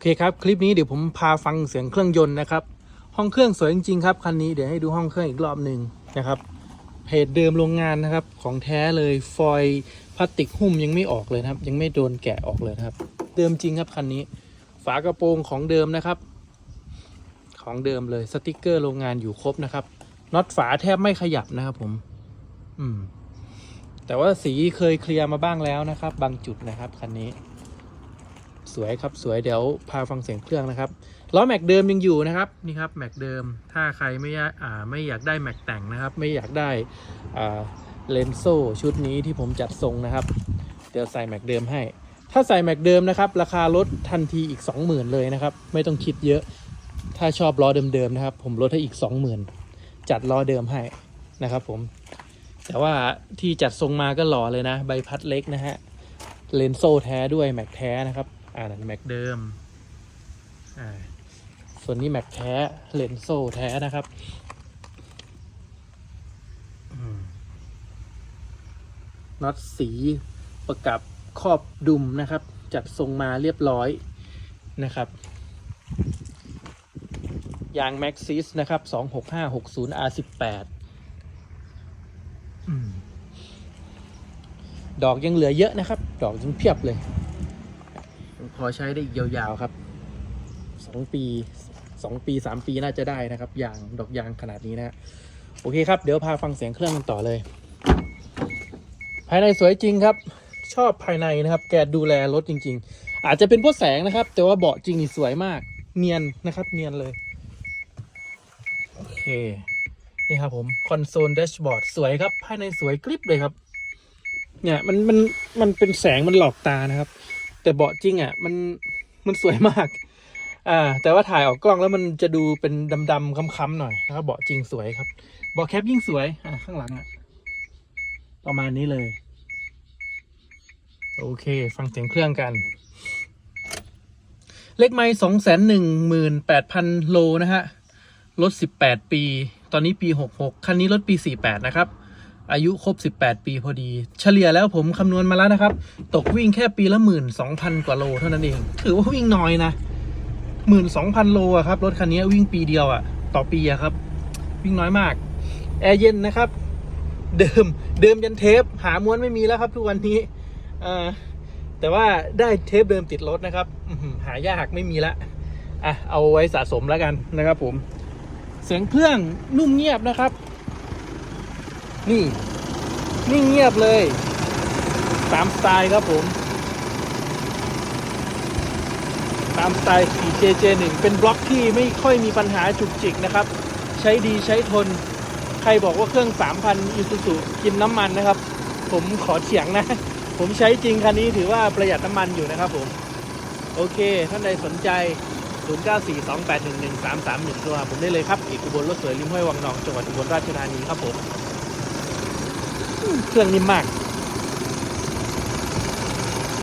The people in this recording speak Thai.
อเคครับคลิปนี้เดี๋ยวผมพาฟังเสียงเครื่องยนต์นะครับ ห้องเครื่องสวยจริงๆครับคันนี้เดี๋ยวให้ดูห้องเครื่องอีกรอบหนึ่งนะครับเพจเดิมโรงงานนะครับของแท้เลยฟอยพลาสติกหุ้มยังไม่ออกเลยนะครับ ยังไม่โดนแกะออกเลยครับ เดิมจริงครับคันนี้ ฝากระโปรงของเดิมนะครับ ของเดิมเลยสติกเกอร์โรงงานอยู่ครบนะครับน็อตฝาแทบไม่ขยับนะครับผม อืม แต่ว่าสีเคยเคลียร์มาบ้างแล้วนะครับ บางจุดนะครับคันนี้ สวยครับสวยเดี๋ยวพาฟังเสียงเครื่องนะครับล้อแม็กเดิมยังอยู่นะครับนี่ครับแม็กเดิมถ้าใครไม่อยากอ่าไม่อยากได้แม็กแต่งนะครับ ไม่อยากได้อ่าเลนโซ่ชุดนี้ที่ผมจัดทรงนะครับ เดี๋ยวใส่แม็กเดิมให้ ถ้าใส่แม็กเดิมนะครับ ราคาลดทันทีอีก 20,000 เลยนะครับ ไม่ต้องคิดเยอะ ถ้าชอบล้อเดิมๆนะครับ ผมลดให้อีก 20,000 จัดล้อเดิมให้นะครับผมแต่ว่าที่จัดทรงมาก็หล่อเลยนะ ใบพัดเล็กนะฮะเลนโซ่แท้ด้วยแม็กแท้นะครับ อ่านั่นแม็กเดิม อ่า ส่วนนี้แม็กแท้เลนโซ่แท้นะครับอืมน็อตสีประกับครอบดุมนะครับ จัดทรงมาเรียบร้อยนะครับ ยางแม็กซิสนะครับ26560 R18 อืมดอกยังเหลือเยอะนะครับ ดอกยังเพียบเลยยัง พอใช้ได้อีกยาวๆครับสองปีสองปีสามปีน่าจะได้นะครับยางดอกยางขนาดนี้นะฮะโอเคครับ เดี๋ยวพาฟังเสียงเครื่องกันต่อเลย ภายในสวยจริงครับ ชอบภายในนะครับ แกดูแลรถจริง ๆ อาจจะเป็นเพราะแสงนะครับ แต่ว่าเบาะจริงนี่สวยมาก เนียนนะครับ เนียนเลยโอเคนี่ครับผมคอนโซลแดชบอร์ดสวยครับ ภายในสวยกริบเลยครับ เนี่ยมันมันมันเป็นแสงมันหลอกตานะครับ แต่เบาะจริงอะมันมันสวยมาก อ่า แต่ว่าถ่ายออกกล้องแล้วมันจะดูเป็นดำๆค้ำๆหน่อยนะครับเบาะจริงสวยครับเบาะแคปยิ่งสวย อ่าข้างหลังอะ ประมาณนี้เลย โอเค ฟังเสียงเครื่องกัน เลขไม้สองแสนหนึ่งหมื่นแปดพันโลนะฮะ รถสิบแปดปี ตอนนี้ปีหกหกคันนี้รถปีสี่แปดนะครับ อายุครบ 18 ปีพอดี เฉลี่ยแล้วผมคำนวณมาแล้วนะครับ ตกวิ่งแค่ปีละหมื่นสองพันกว่าโลเท่านั้นเอง ถือว่าวิ่งน้อยนะหมื่นสองพันโลอะครับ รถคันนี้วิ่งปีเดียวอะต่อปีอะครับ วิ่งน้อยมาก แอร์เย็นนะครับ เดิมเดิมยันเทป หาม้วนไม่มีแล้วครับทุกวันนี้อ่อแต่ว่าได้เทปเดิมติดรถนะครับหือหายากไม่มีละอะเอาไว้สะสมแล้วกันนะครับผม เสียงเครื่องนุ่มเงียบนะครับ นี่นิ่เงียบเลยตามสไตล์ครับผม ตามสไตล์ขี่ JJ1 เป็นบล็อกที่ไม่ค่อยมีปัญหาจุกจิกนะครับ ใช้ดีใช้ทน ใครบอกว่าเครื่อง 3,000อิซูซุกินน้ำมันนะครับ ผมขอเถียงนะ ผมใช้จริงคันนี้ถือว่าประหยัดน้ำมันอยู่นะครับผม โอเค ท่านใดสนใจ 0942811331ตัวผมได้เลยครับเอกอุบลรถสวยริมห้วยวังนองจังหวัดอุบลราชธานีครับผม เครื่องนิ่มมาก